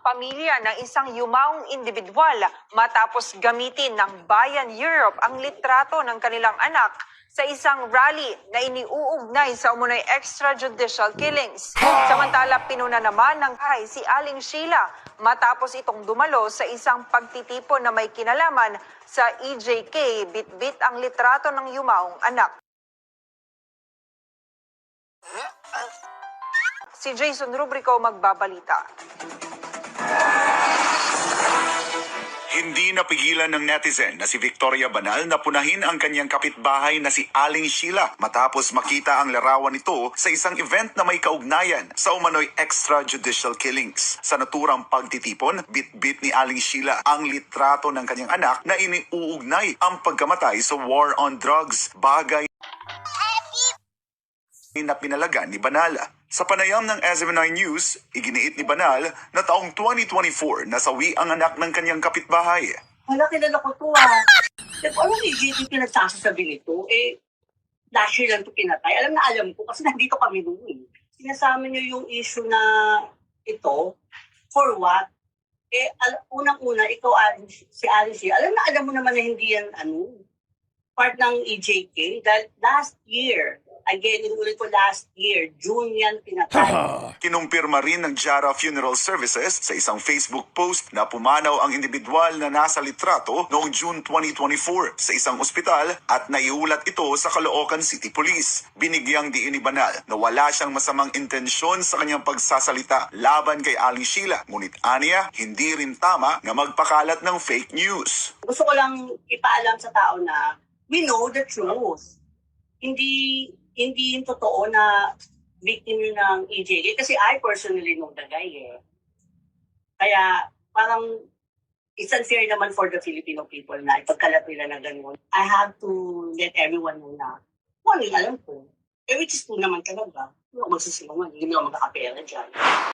pamilya ng isang yumaong individual matapos gamitin ng Bayan Europe ang litrato ng kanilang anak sa isang rally na iniuugnay sa umunoy extrajudicial killings. Samantala, pinuna naman ng hay si Aling Sheila matapos itong dumalo sa isang pagtitipon na may kinalaman sa EJK bit-bit ang litrato ng yumaong anak. Si Jason Rubrico magbabalita. Hindi napigilan ng netizen na si Victoria Banal na punahin ang kanyang kapitbahay na si Aling Sheila matapos makita ang larawan nito sa isang event na may kaugnayan sa umano'y extrajudicial killings. Sa naturang pagtitipon, bit-bit ni Aling Sheila ang litrato ng kanyang anak na iniuugnay ang pagkamatay sa war on drugs, bagay na pinalagan ni Banal. Sa panayam ng SM9 News, iginiit ni Banal na taong 2024 nasawi ang anak ng kanyang kapitbahay. Wala, kilala ko to ah. Ano ni JT pinagsasasabi nito? Eh, last year lang to pinatay. Alam na alam ko kasi nandito kami noon. eh. Sinasama niyo yung issue na ito, for what? Eh, unang-una, ikaw, Alice, si Alice, eh, alam na alam mo naman na hindi yan, ano, part ng EJK. Dahil last year, again, inulit ko last year, June yan pinatay. Kinumpirma rin ng Jara Funeral Services sa isang Facebook post na pumanaw ang individual na nasa litrato noong June 2024 sa isang ospital at naiulat ito sa Caloocan City Police. Binigyang diin ni Banal na wala siyang masamang intensyon sa kanyang pagsasalita laban kay Aling Sheila. Ngunit aniya, hindi rin tama na magpakalat ng fake news. gusto ko lang ipaalam sa tao na we know the truth. Hindi hindi yung totoo na victim yun ng EJK kasi I personally the guy eh. Kaya parang it's unfair naman for the Filipino people na ipagkalat nila na ganun. I have to let everyone know na kung ano yung alam ko. Eh, which is true naman talaga. Hindi ako magsisinungan. Hindi ako magkakapera dyan.